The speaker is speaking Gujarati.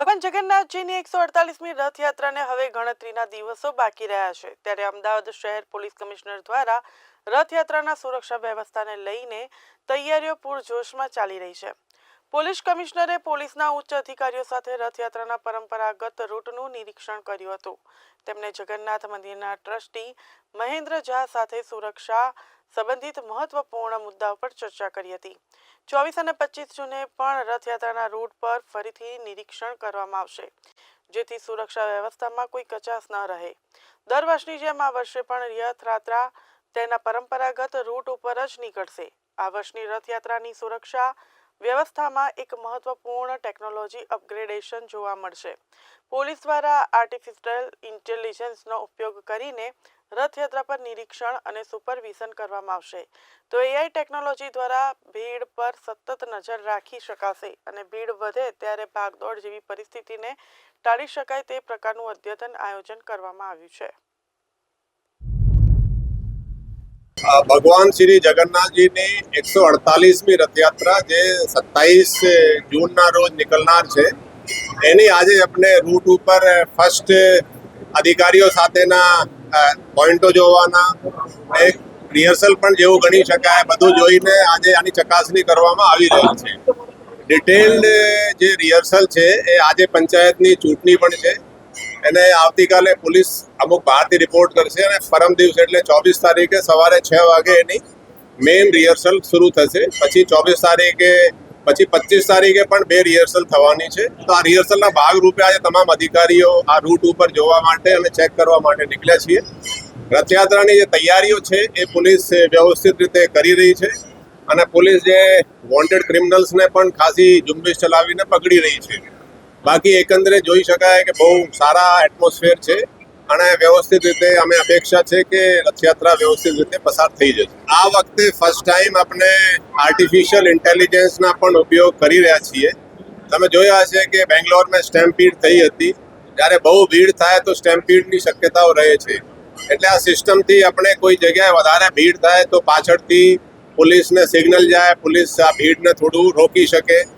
ભગવાન જગન્નાથજીની એકસો અડતાલીસમી રથયાત્રાને હવે ગણતરીના દિવસો બાકી રહ્યા છે. ત્યારે અમદાવાદ શહેર પોલીસ કમિશનર દ્વારા રથયાત્રાના સુરક્ષા વ્યવસ્થાને લઈને તૈયારીઓ પૂરજોશમાં ચાલી રહી છે. પોલીસ કમિશનરે પોલીસના ઉચ્ચ અધિકારીઓ સાથે રથયાત્રાના પરંપરાગત રૂટનું નિરીક્ષણ કર્યું હતું. તેમણે જગન્નાથ મંદિરના ટ્રસ્ટી મહેન્દ્ર ઝા સાથે સુરક્ષા સંબંધિત મહત્વપૂર્ણ મુદ્દાઓ પર ચર્ચા કરી હતી. ચોવીસ અને પચીસ જૂને પણ રથયાત્રાના રૂટ પર ફરીથી નિરીક્ષણ કરવામાં આવશે, જેથી સુરક્ષા વ્યવસ્થામાં કોઈ કચાસ ન રહે. દર વર્ષની જેમ આ વર્ષે પણ રથયાત્રા તેના પરંપરાગત રૂટ ઉપર જ નીકળશે. આ વર્ષની રથયાત્રાની સુરક્ષા વ્યવસ્થામાં એક મહત્વપૂર્ણ ટેકનોલોજી અપગ્રેડેશન જોવા મળશે. પોલીસ દ્વારા આર્ટિફિશિયલ ઇન્ટેલિજન્સનો ઉપયોગ કરીને રથયાત્રા પર નિરીક્ષણ અને સુપરવિઝન કરવામાં આવશે. તો એઆઈ ટેકનોલોજી દ્વારા ભીડ પર સતત નજર રાખી શકાશે અને ભીડ વધે ત્યારે ભાગદોડ જેવી પરિસ્થિતિને ટાળી શકાય તે પ્રકારનું અદ્યતન આયોજન કરવામાં આવ્યું છે. ભગવાન શ્રી જગન્નાથજીની એકસો અડતાલીસમી રથયાત્રા જે સત્તાવીસ જૂનના રોજ નીકળનાર છે. એની આજે આપણે રૂટ ઉપર ફર્સ્ટ અધિકારીઓ સાથેના પોઈન્ટો જોવાના એક રિહર્સલ પણ જેવું ગણી શકાય, બધું જોઈને આજે આની ચકાસણી કરવામાં આવી રહી છે. ડિટેલ્ડ જે રિહર્સલ છે, એ આજે પંચાયતની ચૂંટણી પણ છે. એને આવતીકાલે પોલીસ અમુક બહારથી રિપોર્ટ કરશે અને પરમ દિવસ એટલે ચોવીસ તારીખે સવારે છ વાગે એની મેઇન રિહર્સલ શરૂ થશે. પછી ચોવીસ તારીખે, પછી પચીસ તારીખે પણ બે રિહર્સલ થવાની છે. તો આ રિહર્સલના ભાગરૂપે આજે તમામ અધિકારીઓ આ રૂટ ઉપર જોવા માટે અને ચેક કરવા માટે નીકળ્યા છીએ. રથયાત્રાની જે તૈયારીઓ છે એ પોલીસ વ્યવસ્થિત રીતે કરી રહી છે અને પોલીસ જે વોન્ટેડ ક્રિમિનલ્સને પણ ખાસી ઝુંબેશ ચલાવીને પકડી રહી છે. બાકી એકંદરે જોઈ શકાય કે બહુ સારા એટમોસ્ફિયર છે. અને વ્યવસ્થિત રીતે અમે અપેક્ષા છે કે રથયાત્રા વ્યવસ્થિત રીતે પસાર થઈ જશે. આ વખતે ફર્સ્ટ ટાઈમ આપણે આર્ટિફિશિયલ ઇન્ટેલિજન્સના પણ ઉપયોગ કરી રહ્યા છીએ. તમે જોયા હશે કે બેંગ્લોરમાં સ્ટેમ્પીડ થઈ હતી. જ્યારે બહુ ભીડ થાય તો સ્ટેમ્પીડની શક્યતાઓ રહે છે. એટલે આ સિસ્ટમથી આપણે કોઈ જગ્યાએ વધારે ભીડ થાય તો પાછળથી પોલીસને સિગ્નલ જાય, પોલીસ આ ભીડને થોડું રોકી શકે.